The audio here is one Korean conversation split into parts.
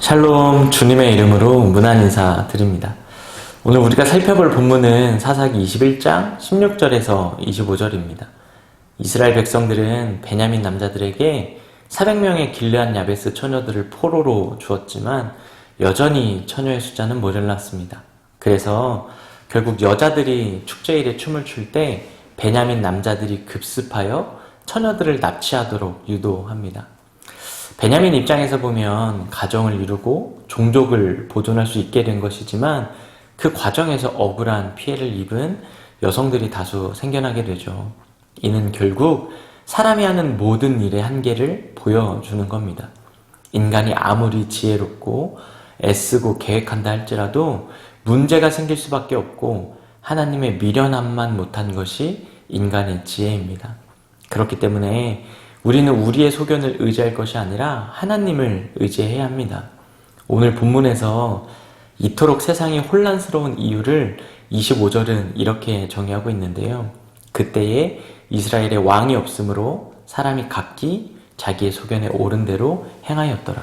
샬롬 주님의 이름으로 문안 인사 드립니다. 오늘 우리가 살펴볼 본문은 사사기 21장 16절에서 25절입니다. 이스라엘 백성들은 베냐민 남자들에게 400명의 길르한 야베스 처녀들을 포로로 주었지만 여전히 처녀의 숫자는 모자랐습니다. 그래서 결국 여자들이 축제일에 춤을 출 때 베냐민 남자들이 급습하여 처녀들을 납치하도록 유도합니다. 베냐민 입장에서 보면 가정을 이루고 종족을 보존할 수 있게 된 것이지만 그 과정에서 억울한 피해를 입은 여성들이 다수 생겨나게 되죠. 이는 결국 사람이 하는 모든 일의 한계를 보여주는 겁니다. 인간이 아무리 지혜롭고 애쓰고 계획한다 할지라도 문제가 생길 수밖에 없고 하나님의 미련함만 못한 것이 인간의 지혜입니다. 그렇기 때문에 우리는 우리의 소견을 의지할 것이 아니라 하나님을 의지해야 합니다. 오늘 본문에서 이토록 세상이 혼란스러운 이유를 25절은 이렇게 정의하고 있는데요. 그때에 이스라엘의 왕이 없으므로 사람이 각기 자기의 소견에 옳은 대로 행하였더라.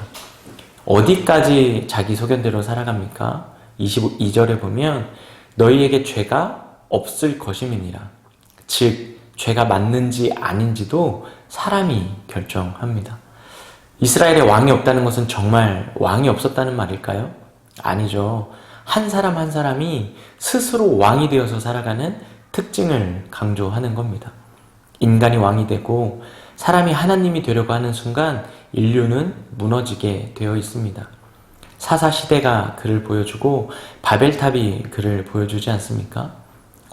어디까지 자기 소견대로 살아갑니까? 22절에 보면 너희에게 죄가 없을 것임이니라. 즉 죄가 맞는지 아닌지도 사람이 결정합니다. 이스라엘에 왕이 없다는 것은 정말 왕이 없었다는 말일까요? 아니죠. 한 사람 한 사람이 스스로 왕이 되어서 살아가는 특징을 강조하는 겁니다. 인간이 왕이 되고 사람이 하나님이 되려고 하는 순간 인류는 무너지게 되어 있습니다. 사사 시대가 그를 보여주고 바벨탑이 그를 보여주지 않습니까?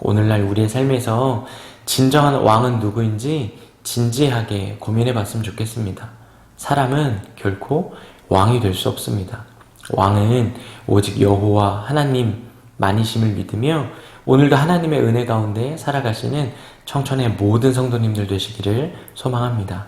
오늘날 우리의 삶에서 진정한 왕은 누구인지 진지하게 고민해 봤으면 좋겠습니다. 사람은 결코 왕이 될 수 없습니다. 왕은 오직 여호와 하나님 만이심을 믿으며 오늘도 하나님의 은혜 가운데 살아가시는 청천의 모든 성도님들 되시기를 소망합니다.